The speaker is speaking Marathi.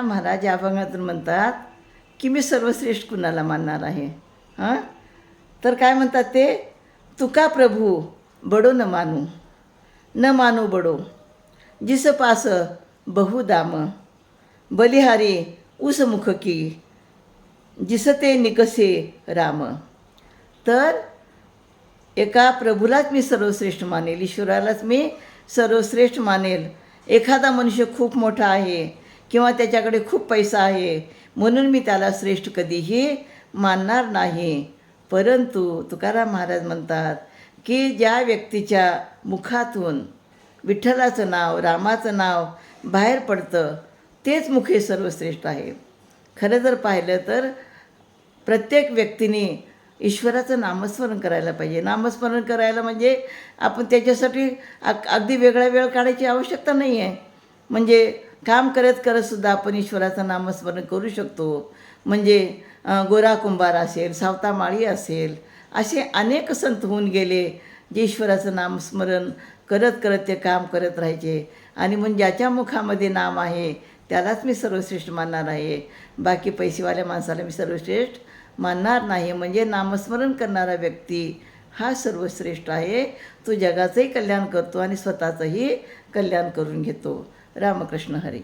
महाराज या अभंगातून म्हणतात की मी सर्वश्रेष्ठ कुणाला मानणार आहे? हां? तर काय म्हणतात ते? तुका प्रभू बडो न मानू. न मानू बडो. जिस पास बहुदाम बलिहारी उस मुख की. जिसते निकसे राम. तर एका प्रभूलाच मी सर्वश्रेष्ठ मानेल ईश्वरालाच मी सर्वश्रेष्ठ मानेल. एखादा मनुष्य खूप मोठा आहे किंवा त्याच्याकडे खूप पैसा आहे म्हणून मी त्याला श्रेष्ठ कधीही मानणार नाही. परंतु तुकाराम महाराज म्हणतात की ज्या व्यक्तीच्या मुखातून विठ्ठलाचं नाव रामाचं नाव बाहेर पडतं तेच मुख हे सर्वश्रेष्ठ आहे. खरं जर पाहिलं तर प्रत्येक व्यक्तीने ईश्वराचं नामस्मरण करायला पाहिजे. नामस्मरण करायला म्हणजे आपण त्याच्यासाठी अग अगदी वेगळा वेळ काढायची आवश्यकता नाही आहे म्हणजे काम करत करतसुद्धा आपण ईश्वराचं नामस्मरण करू शकतो. म्हणजे गोरा कुंभार असेल सावतामाळी असेल असे अनेक संत होऊन गेले जे ईश्वराचं नामस्मरण करत करत ते काम करत राहायचे. आणि मग ज्याच्या मुखामध्ये नाम आहे त्यालाच मी सर्वश्रेष्ठ मानणार आहे. बाकी पैसेवाल्या माणसाला मी सर्वश्रेष्ठ मानणार नाही. म्हणजे नामस्मरण करणारा व्यक्ती हा सर्वश्रेष्ठ आहे. तो जगाचंही कल्याण करतो आणि स्वतःचंही कल्याण करून घेतो. ರಾಮಕೃಷ್ಣ ಹರಿ